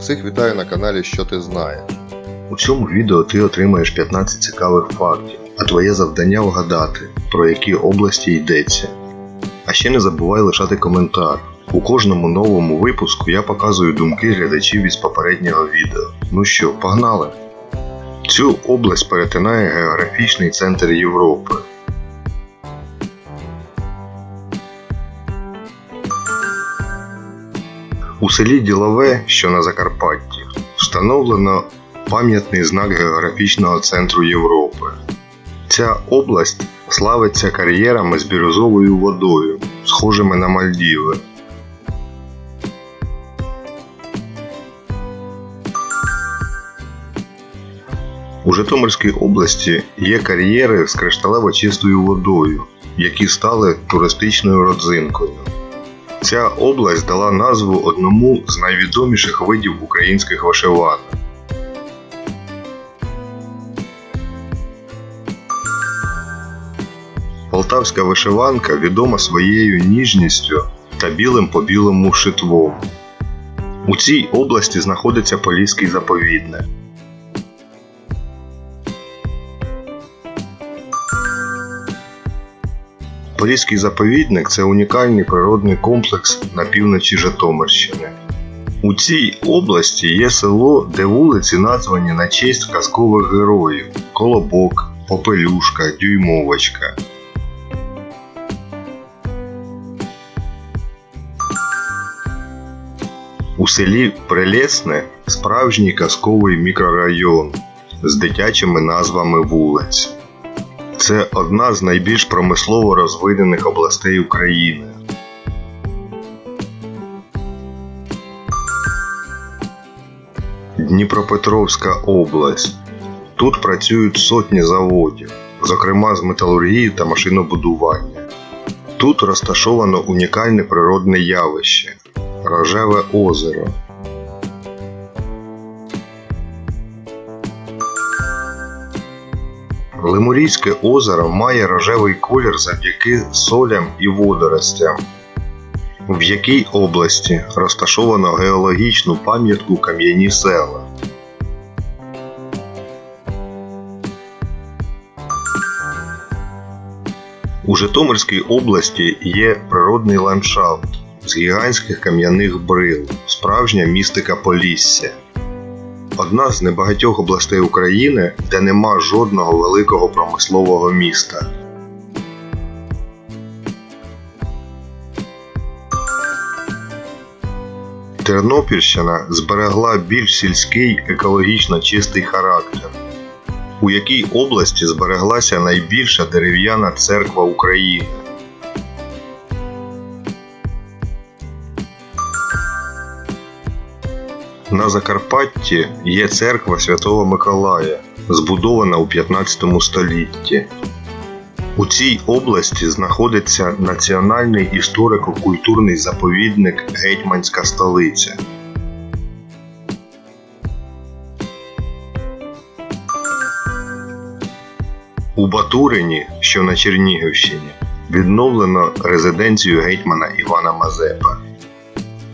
Всіх вітаю на каналі Що ти знаєш. У цьому відео ти отримаєш 15 цікавих фактів, а твоє завдання вгадати, про які області йдеться. А ще не забувай лишати коментар. У кожному новому випуску я показую думки глядачів із попереднього відео. Ну що, погнали! Цю область перетинає географічний центр Європи. У селі Ділове, що на Закарпатті, встановлено пам'ятний знак географічного центру Європи. Ця область славиться кар'єрами з бірюзовою водою, схожими на Мальдіви. У Житомирській області є кар'єри з кришталево чистою водою, які стали туристичною родзинкою. Ця область дала назву одному з найвідоміших видів українських вишиванок. Полтавська вишиванка відома своєю ніжністю та білим по білому шитвом. У цій області знаходиться Поліський заповідник. Поліський заповідник це унікальний природний комплекс на півночі Житомирщини. У цій області є село, де вулиці названі на честь казкових героїв Колобок, Попелюшка, Дюймовочка. У селі Прелесне справжній казковий мікрорайон з дитячими назвами вулиць. Це одна з найбільш промислово розвинених областей України. Дніпропетровська область. Тут працюють сотні заводів, зокрема з металургії та машинобудування. Тут розташовано унікальне природне явище Рожеве озеро. Лемурійське озеро має рожевий колір завдяки солям і водоростям. В якій області розташовано геологічну пам'ятку Кам'яні села. У Житомирській області є природний ландшафт з гігантських кам'яних брил, справжня містика Полісся. Одна з небагатьох областей України, де нема жодного великого промислового міста. Тернопільщина зберегла більш сільський екологічно чистий характер. У якій області збереглася найбільша дерев'яна церква України. На Закарпатті є церква Святого Миколая, збудована у 15 столітті. У цій області знаходиться Національний історико-культурний заповідник Гетьманська столиця. У Батурині, що на Чернігівщині, відновлено резиденцію гетьмана Івана Мазепа.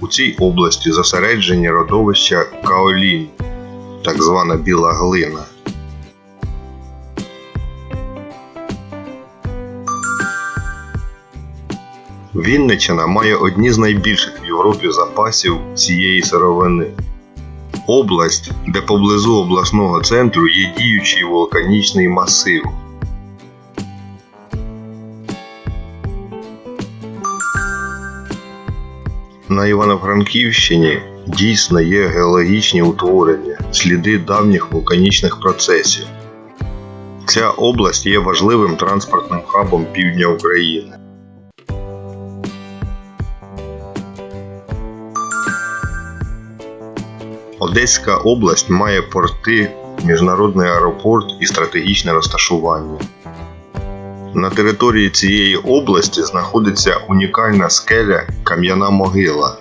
У цій області зосереджені родовища Каолінь, так звана біла глина. Вінниччина має одні з найбільших в Європі запасів цієї сировини. Область, де поблизу обласного центру є діючий вулканічний масив. На Івано-Франківщині дійсно є геологічні утворення, сліди давніх вулканічних процесів. Ця область є важливим транспортним хабом півдня України. Одеська область має порти, міжнародний аеропорт і стратегічне розташування. На території цієї області знаходиться унікальна скеля Кам'яна могила.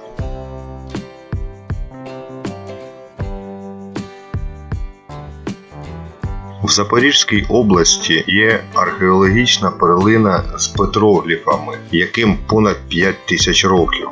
В Запорізькій області є археологічна перлина з петрогліфами, яким понад 5 тисяч років.